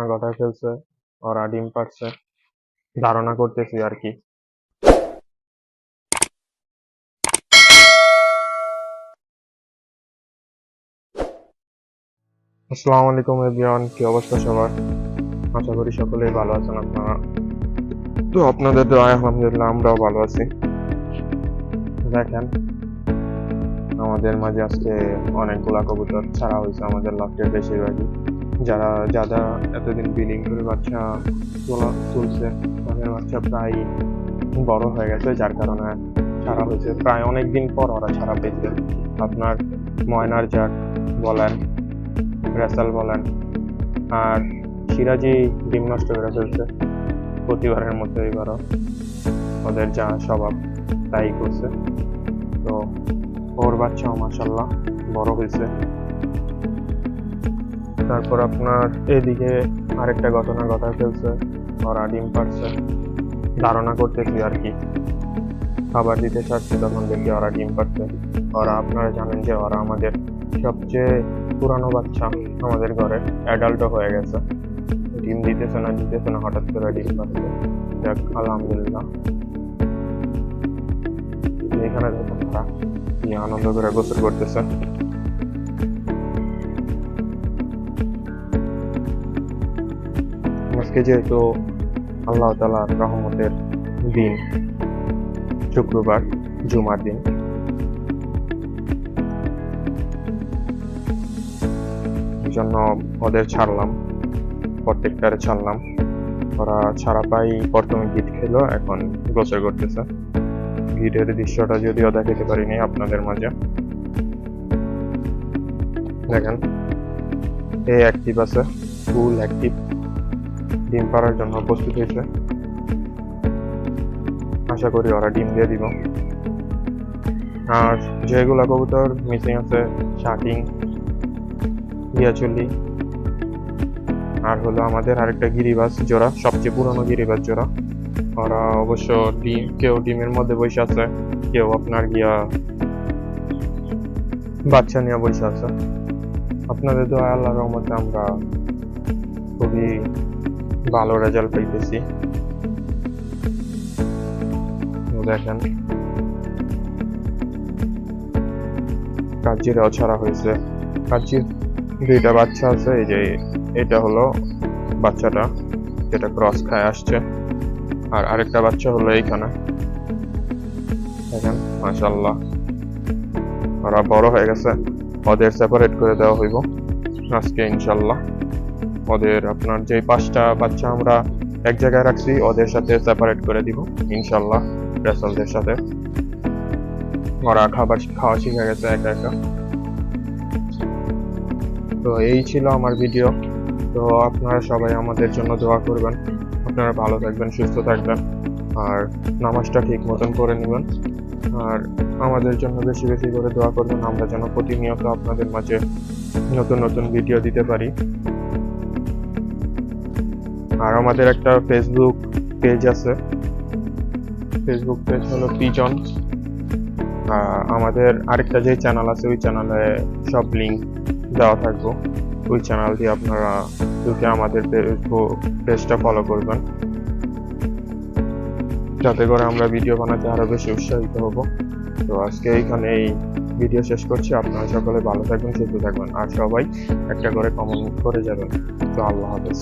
ঘটনা ঘটায় ফেলছে, ওরা ডিম পাড়ছে। ধারণা করতেছি আর কি। আসসালামু আলাইকুম এভরিওয়ান, কি অবস্থা সবার? আশা করি সকলেই ভালো আছেন আপনারা। তো আপনাদের দোয়ায় আলহামদুলিল্লাহ, আমরাও ভালো আছি। দেখেন, আমাদের মাঝে আজকে অনেকগুলা কবুতর ছাড়া হয়েছে আমাদের লাস্টের বেশিরভাগই। যারা যারা এতদিন বিলিং করে বাচ্চা তোলা তুলছে, তাদের বাচ্চা প্রায় বড় হয়ে গেছে, যার কারণে ছাড়া হয়েছে। প্রায় অনেক দিন পর ওরা ছাড়া পেয়েছে। আপনার ময়নার জাক বলেন, রেসাল বলেন, আর সিরাজি ডিম নষ্ট করে ফেলছে। প্রতিবারের মতো এবারও ওদের যা স্বভাব, তাই করছে। তো ওর বাচ্চাও মাসাল্লাহ বড় হয়েছে। তারপর আপনার এদিকে আরেকটা ঘটনা ঘটা ফেলছে ওরা ডিম পারছে ধারণা করতেছি আর কি। খাবার দিতে চাচ্ছে তখন দেখি ওরা ডিম পারছে ওরা আপনারা জানেন যে ওরা আমাদের সবচেয়ে পুরানো বাচ্চা আমাদের ঘরে অ্যাডাল্টও হয়ে গেছে। ডিম দিতেছে না দিতেছে না, হঠাৎ করে ডিম পাচ্ছে যাক, আলহামদুলিল্লাহ। এখানে দেখুন ওরা কি আনন্দ করে গোসল করতেছে। আজকে যেহেতু আল্লাহ তালার রহমতের দিন, শুক্রবার, জুমার দিন। জন্য ওদের ছাড়লাম, প্রত্যেকটারে ছাড়লাম। ওরা ছাড়া পাই প্রথমে গিট খেলো, এখন গোসল করতেছে। গিটের দৃশ্যটা যদিও দেখাতে পারিনি আপনাদের মাঝে। দেখেন এই অ্যাক্টিভ আছে ফুল অ্যাক্টিভ ডিম পাড়ার জন্য প্রস্তুত হয়েছে। আশা করি ওরা ডিম দিয়ে দিব। আর যেগুলা কবুতর মিসিং আছে শার্টিং দিয়াচল্লি আর হলো আমাদের আরেকটা গিরিবাস জোড়া, সবচেয়ে পুরনো গিরিবাস জোড়া। ওরা অবশ্য ডিম, কেউ ডিমের মধ্যে বসে আছে, কেউ আপনার গিয়া বাচ্চা নিয়ে বসে আছে। আপনাদের তো আল্লাহ রহমতে আমরা খুবই ভালো রেজাল্ট পাইতেছি। দেখেন। কাজিরাও ছাড়া হয়েছে। কাজির দুইটা বাচ্চা আছে, এই যে এটা হলো বাচ্চাটা, যেটা ক্রস খায় আসছে। আর আরেকটা বাচ্চা হলো এইখানে। দেখেন মাশাল্লাহ ওরা বড় হয়ে গেছে। ওদের সেপারেট করে দেওয়া হইব। আজকে ইনশাল্লাহ ওদের আপনার যে পাঁচটা বাচ্চা আমরা এক জায়গায় রাখছি, ওদের সাথে সেপারেট করে দিব ইনশাল্লাহ রেসলদের সাথে। ওরা খাবার খাওয়া শিখে গেছে একা একা। তো এই ছিল আমার ভিডিও তো আপনারা সবাই আমাদের জন্য দোয়া করবেন। আপনারা ভালো থাকবেন, সুস্থ থাকবেন, আর নামাজটা ঠিক মতন করে নেবেন। আর আমাদের জন্য বেশি বেশি করে দোয়া করবেন। আমরা যেন প্রতিনিয়ত আপনাদের মাঝে নতুন নতুন ভিডিও দিতে পারি। আর আমাদের একটা ফেসবুক পেজ আছে। ফেসবুক পেজ হলো পিজন আমাদের আরেকটা যে চ্যানেল আছে, ওই চ্যানেলে সব লিঙ্ক দেওয়া থাকব। ওই চ্যানেল দিয়ে আপনারা ঢুকে আমাদের পেজটা ফলো করবেন। যাতে করে আমরা ভিডিও বানাতে আরও বেশি উৎসাহিত হব। তো আজকে এইখানে এই ভিডিও শেষ করছি। আপনারা সকলে ভালো থাকবেন, সুস্থ থাকবেন। আর সবাই একটা করে কমেন্ট করে যাবেন। তো আল্লাহ হাফেজ।